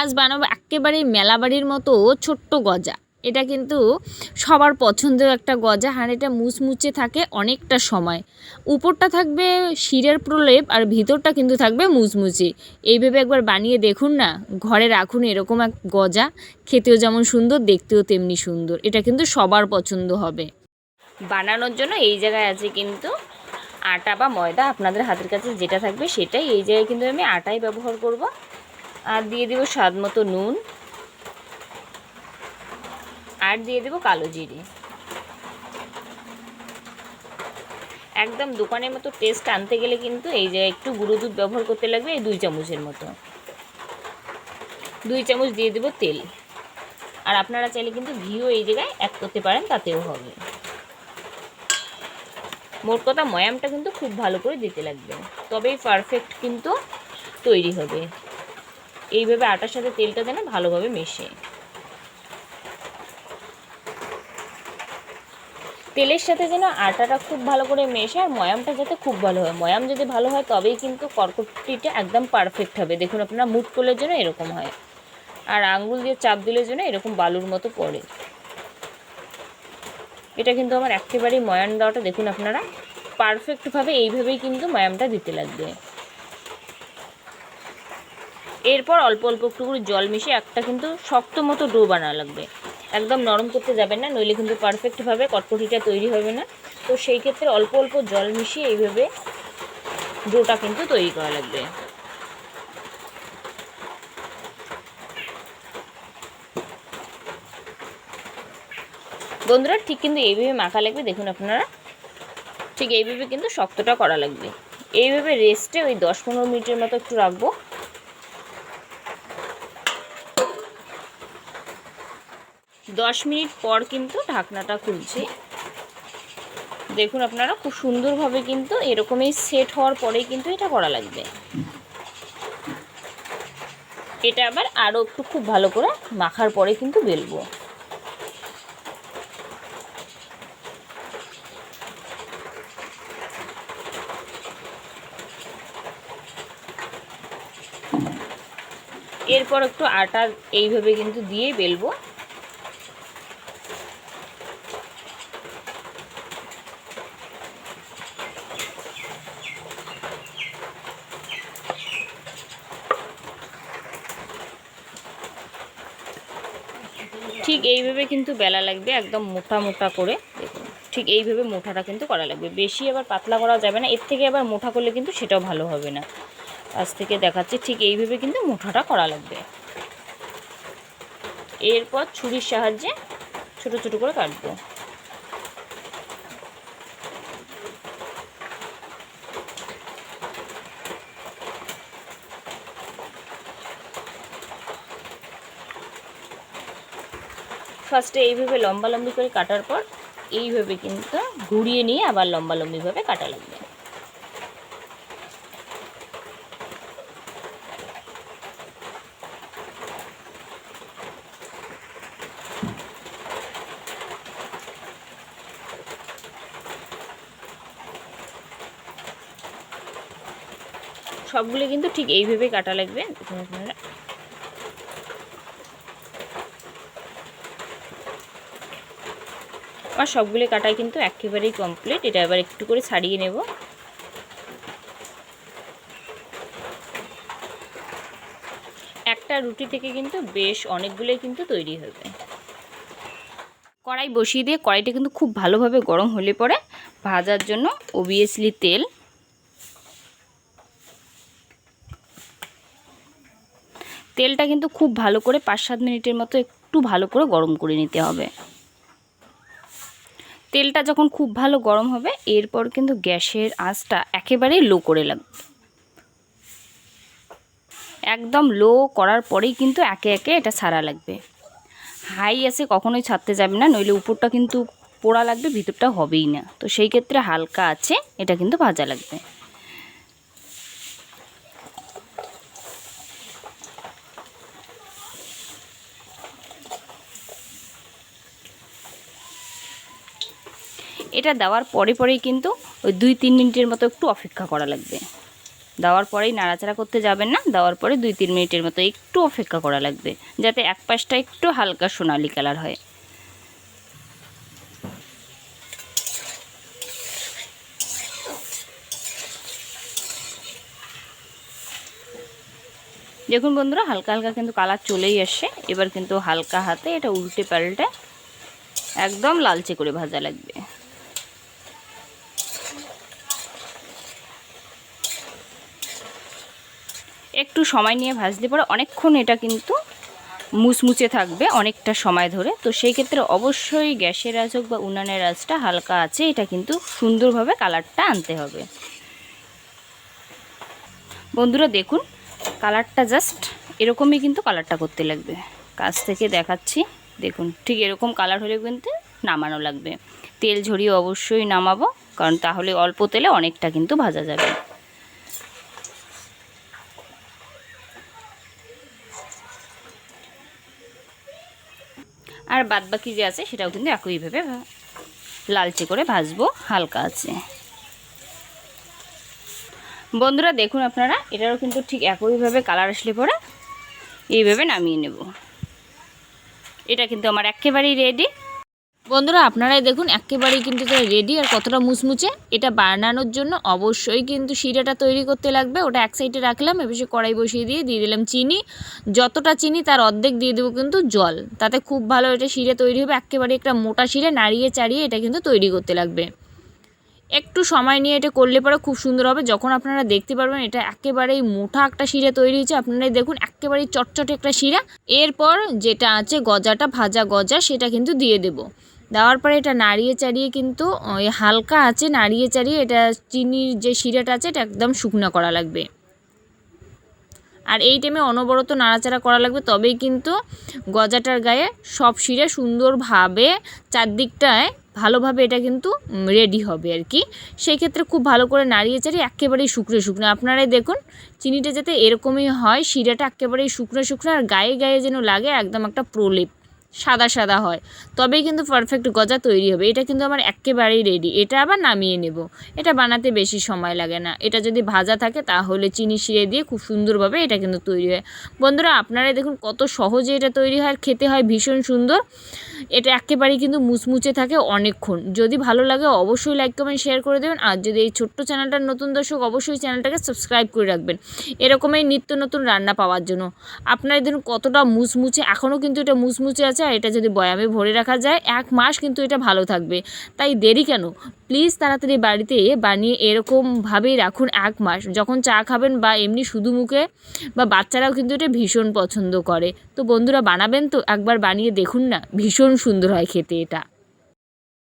আজ বানাবো একেবারে মেলাবাড়ির মতো ছোট্ট গজা। এটা কিন্তু সবার পছন্দের একটা গজা, আর এটা মুচমুচে থাকে অনেকটা সময়। উপরটা থাকবে শিরের প্রলেপ আর ভিতরটা কিন্তু থাকবে মুচমুচে। এইভাবে একবার বানিয়ে দেখুন না, ঘরে রাখুন এরকম এক গজা। খেতেও যেমন সুন্দর, দেখতেও তেমনি সুন্দর। এটা কিন্তু সবার পছন্দ হবে। বানানোর জন্য এই জায়গায় আছে কিন্তু আটা বা ময়দা। আপনাদের হাতের কাছে যেটা থাকবে সেটাই। এই জায়গায় কিন্তু আমি আটাই ব্যবহার করব। আর দিয়ে দেবো স্বাদ মতো নুন। আর দিয়ে দেবো কালো জিরে। একদম দোকানের মতো টেস্ট আনতে গেলে কিন্তু এই যে একটু গুঁড়ো দুধ ব্যবহার করতে লাগবে এই দুই চামচের মতো। দুই চামচ দিয়ে দেবো তেল। আর আপনারা চাইলে কিন্তু ঘিও এই জায়গায় অ্যাড করতে পারেন, তাতেও হবে। মোট কথা ময়ামটা কিন্তু খুব ভালো করে দিতে লাগবে। তবেই পারফেক্ট কিন্তু তৈরি হবে। এইভাবে আটার সাথে তেলটা যেন ভালোভাবে মেশে। তেলের সাথে যেন আটাটা খুব ভালো করে মেশে আর ময়ামটা যাতে খুব ভালো হয়। ময়াম যদি ভালো হয়, তবেই কিন্তু কর্কটিটা একদম পারফেক্ট হবে। দেখুন আপনারা মুট করলে জন্য এরকম হয়। আর আঙ্গুল দিয়ে চাপ দিলে জন্য এরকম বালুর মতো পড়ে। এটা কিন্তু আমার একেবারেই ময়ান দেওয়াটা দেখুন আপনারা পারফেক্টভাবে এইভাবেই কিন্তু ময়ামটা দিতে লাগবে। এরপর অল্প অল্প একটু করে জল মিশিয়ে একটা কিন্তু শক্ত মতো ডো বানানো লাগবে। একদম নরম করতে যাবেন না, নইলে কিন্তু পারফেক্টভাবে কটকটিটা তৈরি হবে না। তো সেই ক্ষেত্রে অল্প অল্প জল মিশিয়ে এইভাবে ডোটা কিন্তু তৈরি করা লাগবে। বন্ধুরা, ঠিক কিন্তু এইভাবে মাখা লাগবে, দেখুন আপনারা। ঠিক এইভাবে কিন্তু শক্তটা করা লাগবে। এইভাবে রেস্টে ওই দশ পনেরো মিনিটের মতো একটু রাখব। দশ মিনিট পর কিন্তু ঢাকনাটা খুলছি। দেখুন আপনারা, খুব সুন্দরভাবে কিন্তু এরকমই সেট হওয়ার পরেই কিন্তু এটা করা লাগবে। এটা আবার আরও একটু খুব ভালো করে মাখার পরে কিন্তু বেলবো। এরপর একটু আটা এইভাবে কিন্তু দিয়ে বেলবো। ঠিক এইভাবে কিন্তু বেলা লাগবে একদম মোটা মোটা করে। দেখুন, ঠিক এইভাবে মোটাটা কিন্তু করা লাগবে। বেশি আবার পাতলা করা যাবে না, এর থেকে আবার মোটা করলে কিন্তু সেটাও ভালো হবে না। আজ থেকে দেখাচ্ছি, ঠিক এইভাবে কিন্তু মোটাটা করা লাগবে। এরপর ছুরির সাহায্যে ছোট ছোট করে কাটবো। ফার্স্টে এইভাবে লম্বা লম্বি করে কাটার পর এইভাবে কিন্তু ঘুরিয়ে নিয়ে আবার লম্বা লম্বিভাবে কাটা লাগবে সবগুলো কিন্তু ঠিক এইভাবে কাটা লাগবে। আপনারা। আমার সবগুলো কাটাই কিন্তু একেবারেই কমপ্লিট এটা এবার একটু করে ছাড়িয়ে নেব। একটা রুটি থেকে কিন্তু বেশ অনেকগুলোই কিন্তু তৈরি হবে। কড়াই বসিয়ে দিয়ে কড়াইটা কিন্তু খুব ভালোভাবে গরম হলে পরে ভাজার জন্য ওবিয়াসলি তেল। তেলটা কিন্তু খুব ভালো করে পাঁচ সাত মিনিটের মতো একটু ভালো করে গরম করে নিতে হবে। তেলটা যখন খুব ভালো গরম হবে, এরপর কিন্তু গ্যাসের আঁচটা একেবারেই লো করে লাগবে একদম লো করার পরেই কিন্তু একে একে এটা ছাড়া লাগবে। হাই আছে কখনোই ছাড়তে যাবে না, নইলে উপরটা কিন্তু পোড়া লাগবে, ভিতরটা হবেই না। তো সেই ক্ষেত্রে হালকা আছে, এটা কিন্তু ভাজা লাগবে। এটা দেওয়ার পরে পরেই কিন্তু ওই দুই, তিন মিনিটের মতো একটু অপেক্ষা করা লাগবে। দেওয়ার পরেই নাড়াচাড়া করতে যাবেন না, দেওয়ার পরে দুই, তিন মিনিটের মতো একটু অপেক্ষা করা লাগবে, যাতে এক পাশটা একটু হালকা সোনালি কালার হয়। দেখুন বন্ধুরা, হালকা হালকা কিন্তু কালার চলেই আসে। এবার কিন্তু হালকা হাতে এটা উল্টে পাল্টে একদম লালচে করে ভাজা লাগবে। একটু সময় নিয়ে ভাজলে পরে অনেকক্ষণ এটা কিন্তু মুচমুচে থাকবে অনেকটা সময় ধরে। তো সেই ক্ষেত্রে অবশ্যই গ্যাসের আঁচ হোক বা উনানের আঁচটা হালকা আছে, এটা কিন্তু সুন্দরভাবে কালারটা আনতে হবে। বন্ধুরা দেখুন, কালারটা জাস্ট এরকমই কিন্তু কালারটা করতে লাগবে। কাছ থেকে দেখাচ্ছি, দেখুন, ঠিক এরকম কালার হলে কিন্তু নামানো লাগবে। তেল ঝরিয়ে অবশ্যই নামাবো, কারণ তাহলে অল্প তেলে অনেকটা কিন্তু ভাজা যাবে। আর বাদ বাকি যে আছে, সেটাও কিন্তু একইভাবে লালচে করে ভাজবো, হালকা আছে। বন্ধুরা, দেখুন আপনারা, এটারও কিন্তু ঠিক একইভাবে কালার আসলে পরে এইভাবে নামিয়ে নেব। এটা কিন্তু আমার একেবারেই রেডি বন্ধুরা, আপনারাই দেখুন, একেবারেই কিন্তু রেডি আর কতটা মুচমুচে। এটা বানানোর জন্য অবশ্যই কিন্তু শিরাটা তৈরি করতে লাগবে। ওটা এক সাইডে রাখলাম এবার সে কড়াই বসিয়ে দিয়ে দিয়ে দিলাম চিনি। যতটা চিনি তার অর্ধেক দিয়ে দেবো কিন্তু জল। তাতে খুব ভালো এটা শিরে তৈরি হবে। একেবারে একটা মোটা শিরে, নাড়িয়ে চাড়িয়ে এটা কিন্তু তৈরি করতে লাগবে। একটু সময় নিয়ে এটা করলে পরে খুব সুন্দর হবে। যখন আপনারা দেখতে পারবেন, এটা একেবারেই মোটা একটা শিরা তৈরি হয়েছে। আপনারাই দেখুন, একেবারেই চটচটে একটা শিরা। এরপর যেটা আছে, গজাটা, ভাজা গজা, সেটা কিন্তু দিয়ে দেব। দেওয়ার পরে এটা নাড়িয়ে চাড়িয়ে কিন্তু ওই হালকা আছে, নাড়িয়ে চাড়িয়ে এটা চিনির যে শিরাটা আছে, এটা একদম শুকনো করা লাগবে। আর এই টাইমে অনবরত নাড়াচাড়া করা লাগবে, তবেই কিন্তু গজাটার গায়ে সব শিরে সুন্দরভাবে চারদিকটায় ভালোভাবে এটা কিন্তু রেডি হবে আর কি। সেই ক্ষেত্রে খুব ভালো করে নাড়িয়ে চাড়িয়ে একেবারেই শুকনো শুকনো। আপনারাই দেখুন, চিনিটা যাতে এরকমই হয়, শিরাটা একেবারেই শুকনো শুকনো আর গায়ে গায়ে যেন লাগে, একদম একটা প্রলেপ। সাদা সাদা হয়। তবেই কিন্তু পারফেক্ট গজা তৈরি হবে। এটা কিন্তু আমার একেবারেই রেডি এটা আবার নামিয়ে নেব। এটা বানাতে বেশি সময় লাগে না। এটা যদি ভাজা থাকে তাহলে চিনি শিরে দিয়ে খুব সুন্দরভাবে এটা কিন্তু তৈরি হয়। বন্ধুরা আপনারা দেখুন কত সহজে এটা তৈরি হয়। আর খেতে হয় ভীষণ সুন্দর। এটা একেবারেই কিন্তু মুচমুচে থাকে অনেকক্ষণ। যদি ভালো লাগে অবশ্যই লাইক কমেন্ট শেয়ার করে দেবেন। আর যদি এই ছোট্ট চ্যানেলটার নতুন দর্শক, অবশ্যই চ্যানেলটাকে সাবস্ক্রাইব করে রাখবেন। এরকমই নিত্য নতুন রান্না পাওয়ার জন্য। আপনারা দেখুন কতটা মুচমুচে, এখনও কিন্তু এটা মুচমুচে আছে। আর এটা যদি বয়ামে ভরে রাখা যায়, এক মাস কিন্তু এটা ভালো থাকবে। তাই দেরি কেন? প্লিজ তাড়াতাড়ি বাড়িতে বানিয়ে এরকমভাবেই রাখুন এক মাস। যখন চা খাবেন বা এমনি শুধু মুখে, বা বাচ্চারাও কিন্তু এটা ভীষণ পছন্দ করে। তো বন্ধুরা বানাবেন তো? একবার বানিয়ে দেখুন না, ভীষণ সুন্দর হয় খেতে এটা।